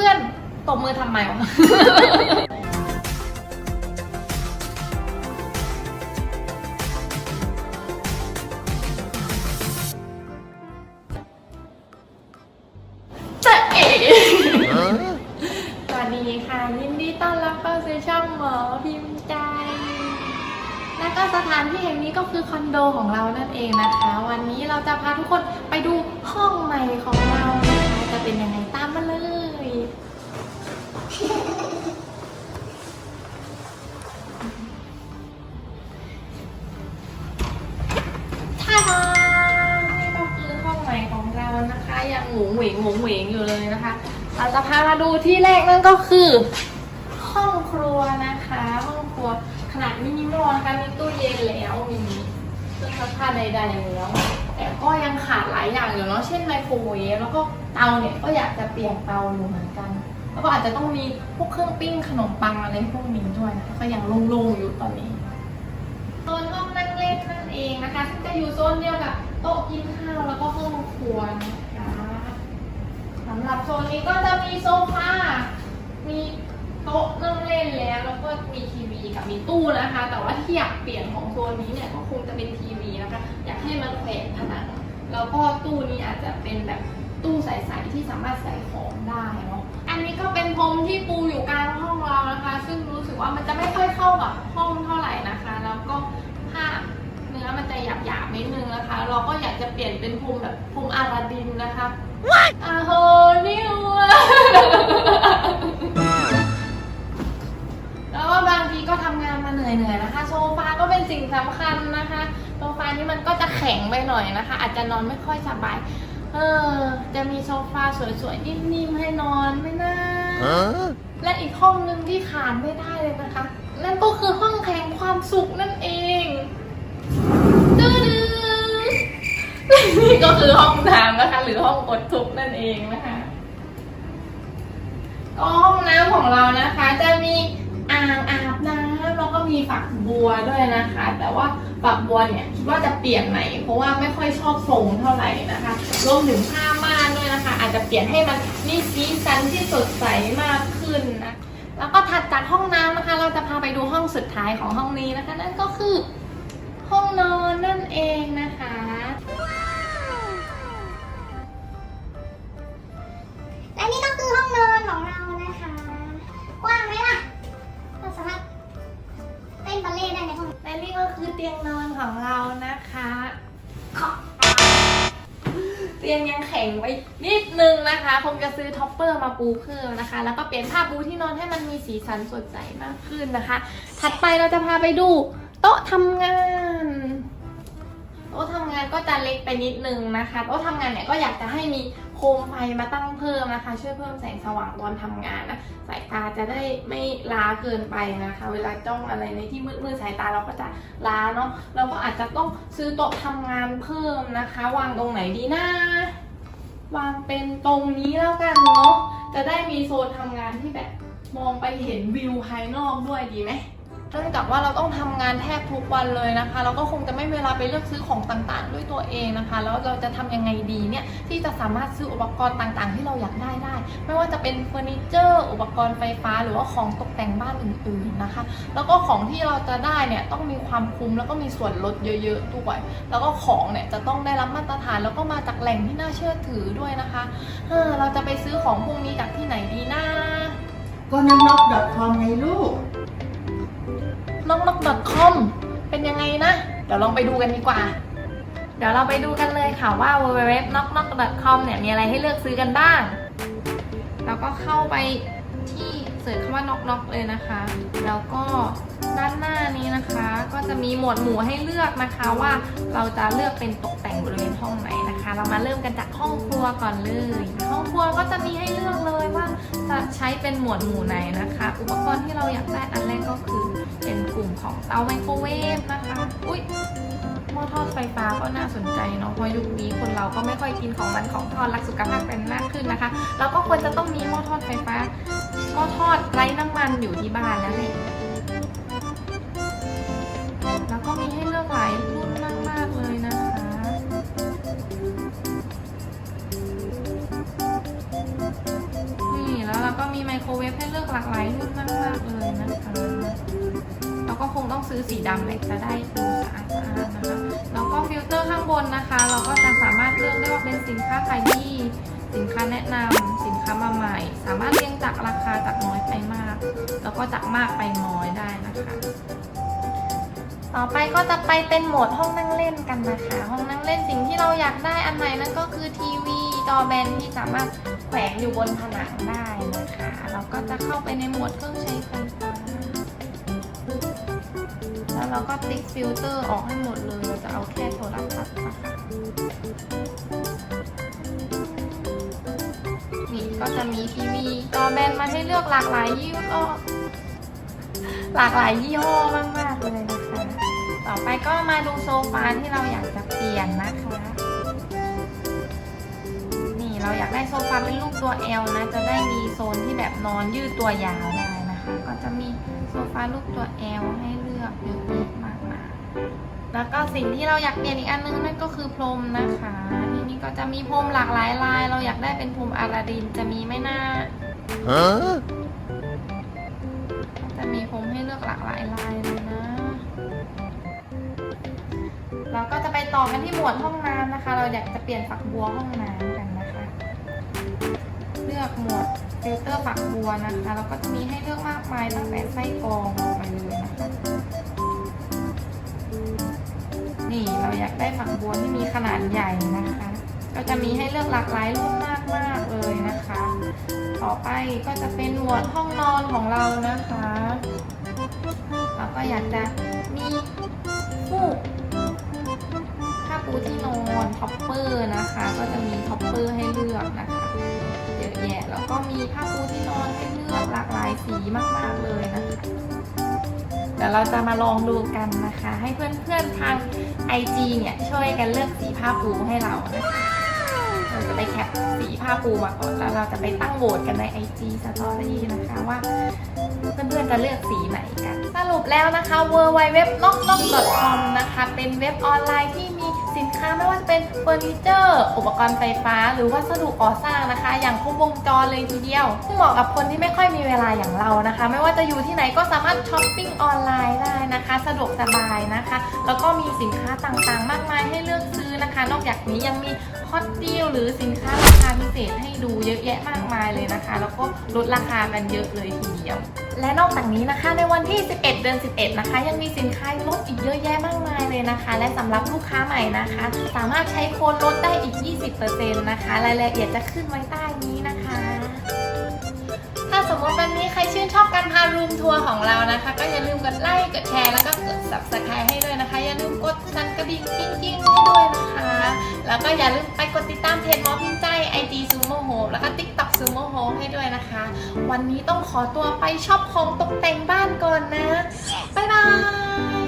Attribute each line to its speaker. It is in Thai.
Speaker 1: พื่อนๆตบมือทำไมวะจะเอ๋สวัสดีค่ะ ยินดีต้อนรับเข้าสู่ช่องหมอพิมพ์ใจ และก็สถานที่แห่งนี้ก็คือคอนโดของเรานั่นเองนะคะ วันนี้เราจะพาทุกคนไปดูห้องใหม่ของเรานะคะจะเป็นยังไงตามมาเลย ท่าดานี่ก็คือห้องใหม่ของเรานะคะ ยังหมูเหวงหมูเหวงอยู่เลยนะคะ เราจะพามาดูที่แรกนั่นก็คือ ห้องครัวนะคะ ห้องครัวขนาดมินิมอลนะคะมีตู้เย็นแล้วมีเครื่องซักผ้าใดๆแล้วแต่ก็ยังขาดหลายอย่างอยู่เนาะเช่นไมโครเวฟแล้วก็เตาเนี่ยก็อยากจะเปลี่ยนเตาอยู่เหมือนกัน แล้วก็อาจจะต้องมีพวกเครื่องปิ้งขนมปังอะไรพวกนี้ด้วยนะคะก็ยังโล่งๆอยู่ตอนนี้โซนห้องนั่งเล่นนั่นเองนะคะซึ่งจะอยู่โซนเดียวกับโต๊ะกินข้าวแล้วก็ห้องครัวนะคะสำหรับโซนนี้ก็จะมีโซฟา มีโต๊ะนั่งเล่นแล้ว แล้วก็มีทีวีกับมีตู้นะคะ แต่ว่าที่อยากเปลี่ยนของโซนนี้เนี่ยก็คงจะเป็นทีวีนะคะอยากให้มันแขวนผนังแล้วก็ตู้นี้อาจจะเป็นแบบตู้ใสๆที่สามารถใส่ของได้เนาะอันนี้ก็เป็นพรมที่ปูอยู่กลางห้องเรานะคะ ซึ่งรู้สึกว่ามันจะไม่ค่อยเข้ากับห้องเท่าไหร่นะคะ แล้วก็ผ้าเนื้อมันจะหยาบๆนิดนึงนะคะ เราก็อยากจะเปลี่ยนเป็นพรมแบบพรมอาราดินนะคะอาโหนิวอะแล้วก็บางทีก็ทำงานมาเหนื่อยๆนะคะ โซฟาก็เป็นสิ่งสำคัญนะคะ โซฟานี่มันก็จะแข็งไปหน่อยนะคะ อาจจะนอนไม่ค่อยสบาย เออ จะมีโซฟาสวยๆ นิ่มๆ ให้นอนไหม่น่า
Speaker 2: Huh?
Speaker 1: และอีกห้องหนึ่งที่ขาดไม่ได้เลยนะคะ นั่นก็คือห้องแห่งความสุขนั่นเองดื้อๆนี่ก็คือห้องน้ำนะคะ หรือห้องกดทุกข์นั่นเองนะคะก็ห้องน้ำของเรานะคะ จะมีอ่างอาบน้ำแล้วก็มีฝักบัวด้วยนะคะ แต่ว่า ฝักบัวเนี่ยคิดว่าจะเปลี่ยนไหมเพราะว่าไม่ค่อยชอบทรงเท่าไหร่นะคะรวมถึงผ้าม่านด้วยนะคะ อาจจะเปลี่ยนให้มันมีสีสันที่สดใสมากขึ้นนะแล้วก็ถัดจากห้องน้ำนะคะ เราจะพาไปดูห้องสุดท้ายของห้องนี้นะคะ นั่นก็คือห้องนอนนั่น
Speaker 3: ตี
Speaker 1: ยงยังแข็งไว้นิดนึงนะคะคงจะซื้อท็อปเปอร์มาปูเพิ่มนะคะ แล้วก็เปลี่ยนผ้าปูที่นอนให้มันมีสีสันสดใสมากขึ้นนะคะ ถัดไปเราจะพาไปดูโต๊ะทำงานโต๊ะทำงานก็จะเล็กไปนิดนึงนะคะโต๊ะทำงานเนี่ยก็อยากจะให้มี คมไฟมาตั้งเพิ่มนะคะ ช่วยเพิ่มแสงสว่างตอนทำงานนะสายตาจะได้ไม่ล้าเกินไปนะคะ เวลาจ้องอะไรในที่มืดๆสายตาเราก็จะล้าเนาะเราก็อาจจะต้องซื้อโต๊ะทำงานเพิ่มนะคะ วางตรงไหนดีนะวางเป็นตรงนี้แล้วกันเนาะจะได้มีโซนทำงานที่แบบมองไปเห็นวิวภายนอกด้วยดีไหม เนื่องจากว่าเราต้องทำงานแทบทุกวันเลยนะคะ เราก็คงจะไม่เวลาไปเลือกซื้อของต่างๆ ด้วยตัวเองนะคะ แล้วเราจะทำยังไงดีเนี่ยที่จะสามารถซื้ออุปกรณ์ต่างๆ ที่เราอยากได้ได้ ไม่ว่าจะเป็นเฟอร์นิเจอร์อุปกรณ์ไฟฟ้า หรือว่าของตกแต่งบ้านอื่นๆนะคะ แล้วก็ของที่เราจะได้เนี่ยต้องมีความคุ้มแล้วก็มีส่วนลดเยอะๆด้วยแล้วก็ของเนี่ยจะต้องได้รับมาตรฐานแล้วก็มาจากแหล่งที่น่าเชื่อถือด้วยนะคะเออเราจะไปซื้อของพวกนี้จากที่ไหนดีนะ
Speaker 4: ก็นักนก .com ไงลูก
Speaker 1: นกนก .com เป็นยังไงนะ เดี๋ยวลองไปดูกันดีกว่า เดี๋ยวเราไปดูกันเลยค่ะว่า www นกนก .com เนี่ยมีอะไรให้เลือกซื้อกันบ้าง แล้วก็เข้าไปที่เสิร์ชคำว่านกนกเลยนะคะ แล้วก็ด้านหน้านี้นะคะ ก็จะมีหมวดหมู่ให้เลือกนะคะว่าเราจะเลือกเป็นตกแต่งบริเวณห้องไหนนะคะ เรามาเริ่มกันจากห้องครัวก่อนเลย ห้องครัวก็จะมีให้เลือก เป็นหมวดหมู่ไหนนะคะ อุปกรณ์ที่เราอยากได้อันแรกก็คือเป็นกลุ่มของเตาไมโครเวฟนะคะ อุ้ยหม้อทอดไฟฟ้าก็น่าสนใจเนาะเพราะยุคนี้คนเราก็ไม่ค่อยกินของมันของทอดรักสุขภาพกันมากขึ้นนะคะ เราก็ควรจะต้องมีหม้อทอดไฟฟ้าหม้อทอดไร้น้ำมันอยู่ที่บ้านแล้วนี่แล้วก็มีให้เลือกหลายรุ่ นี่แล้วเราไมโครเวฟให้เลือกหลากหลายรุ่นมากๆเลยนะคะแล้วก็คงต้องซื้อสีดำเลยจะได้ดูสะอาดสะอาดนะคะแล้วก็ฟิลเตอร์ข้างบนนะคะ เราก็จะสามารถเลือกได้ว่าเป็นสินค้าขายดีสินค้าแนะนำสินค้ามาใหม่ สามารถเรียงจากราคาจากน้อยไปมาก แล้วก็จากมากไปน้อยได้นะคะ ต่อไปก็จะไปเป็นโหมดห้องนั่งเล่นกันนะคะ ห้องนั่งเล่นสิ่งที่เราอยากได้อันไหนนั่นก็คือทีวีจอแบนที่สามารถ แขวนอยู่บนผนังได้นะคะ เราก็จะเข้าไปในโหมดเครื่องใช้ไฟฟ้า แล้วเราก็ติ๊กฟิลเตอร์ออกให้หมดเลย เราจะเอาแค่โทรทัศน์นะคะนี่ก็จะมีทีวีจอแบนมาให้เลือกหลากหลายยี่ห้อ หลากหลายยี่ห้อมากๆเลยนะคะ ต่อไปก็มาดูโซฟาที่เราอยากจะเปลี่ยนนะคะ เราอยากได้โซฟาเป็นรูปตัว L นะ จะได้มีโซนที่แบบนอนยืดตัวยาวได้นะคะ ก็จะมีโซฟารูปตัว L ให้เลือกเยอะแยะมากมายแล้วก็สิ่งที่เราอยากเปลี่ยนอีกอันนึงนั่นก็คือพรมนะคะทีนี้ก็จะมีพรมหลากหลายลาย เราอยากได้เป็นพรมอาราดินจะมีไหมนะ
Speaker 2: Huh?
Speaker 1: จะมีพรมให้เลือกหลากหลายลายเลยนะเราก็จะไปต่อกันที่หมวดห้องน้ำนะคะ เราอยากจะเปลี่ยนฝักบัวห้องน้ำ หมวดฟิลเตอร์ฝักบัวนะคะ แล้วก็จะมีให้เลือกมากมายตั้งแต่ไส้กรองไปเลยนะคะนี่เราอยากได้ฝักบัวที่มีขนาดใหญ่นะคะ ก็จะมีให้เลือกหลากหลายรุ่นมากๆเลยนะคะ ต่อไปก็จะเป็นหมวดห้องนอนของเรานะคะเราก็อยากจะมีฟูกผ้าปูที่นอนท็อปเปอร์นะคะ ก็จะมีท็อปเปอร์ให้เลือกนะคะ แล้วก็มีผ้าปูที่นอนให้เลือกหลากหลายสีมาก ๆ เลยนะคะเดี๋ยวเราจะมาลองดูกันนะคะ ให้เพื่อนๆทาง IG เนี่ยช่วยกันเลือกสีผ้าปูให้เรานะคะเราจะไปแคปสีผ้าปูมาก่อนแล้วเราจะไปตั้งโหวตกันใน IG Story นะคะว่าเพื่อนๆจะเลือกสีไหนกัน สรุปแล้วนะคะ w w w n o k n o k c o m นะคะ เป็นเว็บออนไลน์ที่มี เป็นเฟอร์นิเจอร์อุปกรณ์ไฟฟ้า หรือวัสดุก่อสร้างนะคะ อย่างครบวงจรเลยทีเดียวเหมาะกับคนที่ไม่ค่อยมีเวลาอย่างเรานะคะ ไม่ว่าจะอยู่ที่ไหนก็สามารถช้อปปิ้งออนไลน์ได้นะคะ สะดวกสบายนะคะ แล้วก็มีสินค้าต่างๆ มากมายให้เลือกซื้อนะคะ นอกจากนี้ยังมีฮอตดีลหรือสินค้าราคาพิเศษให้ดูเยอะแยะมากมายเลยนะคะ แล้วก็ลดราคากันเยอะเลยทีเดียวและนอกจากนี้นะคะในวันที่ 11 เดือน 11 นะคะ ยังมีสินค้าลดอีกเยอะแยะมากมายเลยนะคะ และสำหรับลูกค้าใหม่นะคะ สามารถใช้โค้ดลดได้อีก 20%นะคะ รายละเอียดจะขึ้นไว้ใต้นี้นะคะ ถ้าสมมติวันนี้ใครชื่นชอบการพารูมทัวร์ของเรานะคะ ก็อย่าลืมกดไลค์กดแชร์แล้วก็กด subscribe ให้ด้วยนะคะ อย่าลืมกดสั่นกระดิ่งกิ้งๆให้ด้วยนะคะ แล้วก็อย่าลืมไปกดติดตามเพจหมอพิมพ์ใจ มแล้วก็ TikTok Sumo มโหมให้ด้วยนะคะ วันนี้ต้องขอตัวไปชอบของตกแต่งบ้านก่อนนะ บ๊ายบาย